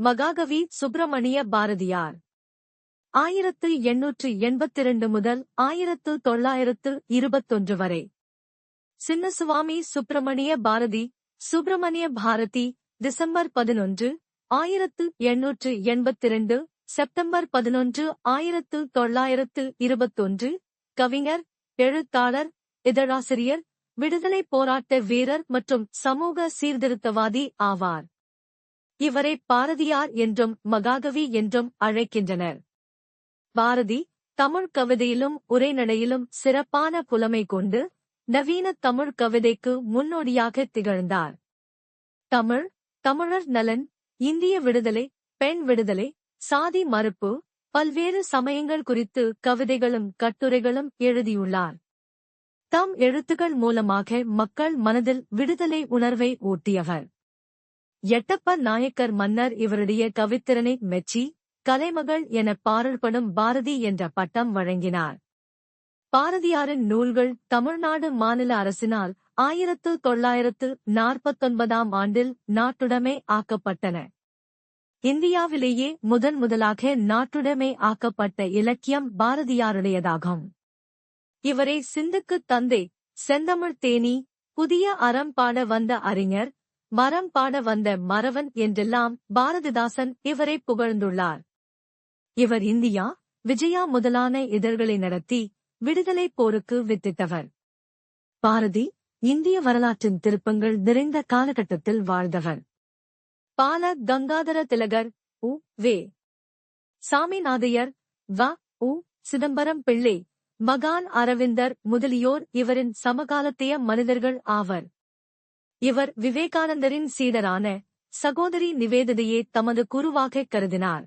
மகாகவி சுப்பிரமணிய பாரதியார். ஆயிரத்து எண்ணூற்று எண்பத்திரண்டு முதல் ஆயிரத்து தொள்ளாயிரத்து இருபத்தொன்று வரை. சின்னசுவாமி சுப்பிரமணிய பாரதி சுப்பிரமணிய பாரதி டிசம்பர் பதினொன்று ஆயிரத்து எண்ணூற்று எண்பத்திரண்டு செப்டம்பர் பதினொன்று ஆயிரத்து தொள்ளாயிரத்து இருபத்தொன்று கவிஞர் எழுத்தாளர் இதழாசிரியர் விடுதலை போராட்ட வீரர் மற்றும் சமூக சீர்திருத்தவாதி ஆவார். இவரை பாரதியார் என்றும் மகாகவி என்றும் அழைக்கின்றனர். பாரதி தமிழ் கவிதையிலும் உரைநடையிலும் சிறப்பான புலமை கொண்டு நவீன தமிழ் கவிதைக்கு முன்னோடியாக திகழ்ந்தார். தமிழ் தமிழர் நலன் இந்திய விடுதலை பெண் விடுதலை சாதி மறுப்பு பல்வேறு சமயங்கள் குறித்து கவிதைகளும் கட்டுரைகளும் எழுதியுள்ளார். தம் எழுத்துக்கள் மூலமாக மக்கள் மனதில் விடுதலை உணர்வை ஊட்டியவர். எட்டப்ப நாயக்கர் மன்னர் இவருடைய கவித்திறனை மெச்சி கலைமகள் என பாடல்படும் பாரதி என்ற பட்டம் வழங்கினார். பாரதியாரின் நூல்கள் தமிழ்நாடு மாநில அரசினால் ஆயிரத்து தொள்ளாயிரத்து நாற்பத்தொன்பதாம் ஆண்டில் நாட்டுடைமை ஆக்கப்பட்டன. இந்தியாவிலேயே முதன் முதலாக நாட்டுடைமை ஆக்கப்பட்ட இலக்கியம் பாரதியாருடையதாகும். இவரை சிந்துக்குத் தந்தை செந்தமிழ் தேனி புதிய அறம் பாட வந்த அறிஞர் மரம் பாட வந்த மறவன் என்றெல்லாம் பாரதிதாசன் இவரை புகழ்ந்துள்ளார். இவர் இந்தியா விஜயா முதலான இதழ்களை நடத்தி விடுதலை போருக்கு வித்திட்டவர். பாரதி இந்திய வரலாற்றின் திருப்பங்கள் நிறைந்த காலகட்டத்தில் வாழ்ந்தவர். பால கங்காதர திலகர் உ. வே. சாமிநாதையர் வ. உ. சிதம்பரம் பிள்ளை மகான் அரவிந்தர் முதலியோர் இவரின் சமகாலத்திய மனிதர்கள் ஆவர். இவர் விவேகானந்தரின் சீடரான சகோதரி நிவேதிதையே தமது குருவாகக் கருதினார்.